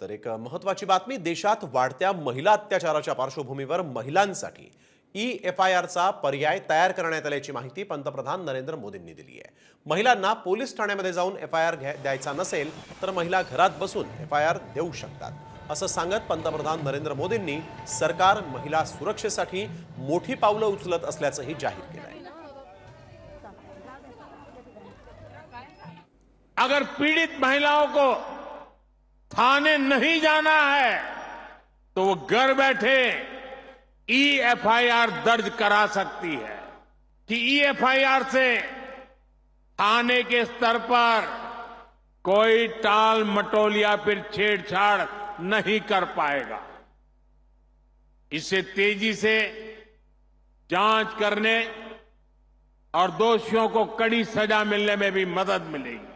तर एक महत्वाची बातमी देशात वाढत्या महिला अत्याचाराच्या पार्श्वभूमीवर महिलांसाठी ई एफ आय आरचा पर्याय तयार करण्यात आल्याची माहिती पंतप्रधान नरेंद्र मोदींनी दिली आहे. महिलांना पोलीस ठाण्यामध्ये जाऊन एफ आय आर द्यायचा नसेल तर महिला घरात बसून एफ आय आर देऊ शकतात. असं सांगत पंतप्रधान नरेंद्र मोदींनी सरकार महिला सुरक्षेसाठी मोठी पावलं उचलत असल्याचंही जाहीर केलं आहे अगर पीड़ित महिलाओं को थाने नहीं जाना है तो वो घर बैठे ई एफ़ आई आर दर्ज करा सकती है कि ई एफ़ आई आर से थाने के स्तर पर कोई टाल मटोल या फिर छेड़छाड़ नहीं कर पाएगा। इससे तेज़ी से जाँच करने और दोषियों को कड़ी सजा मिलने में भी मदद मिलेगी।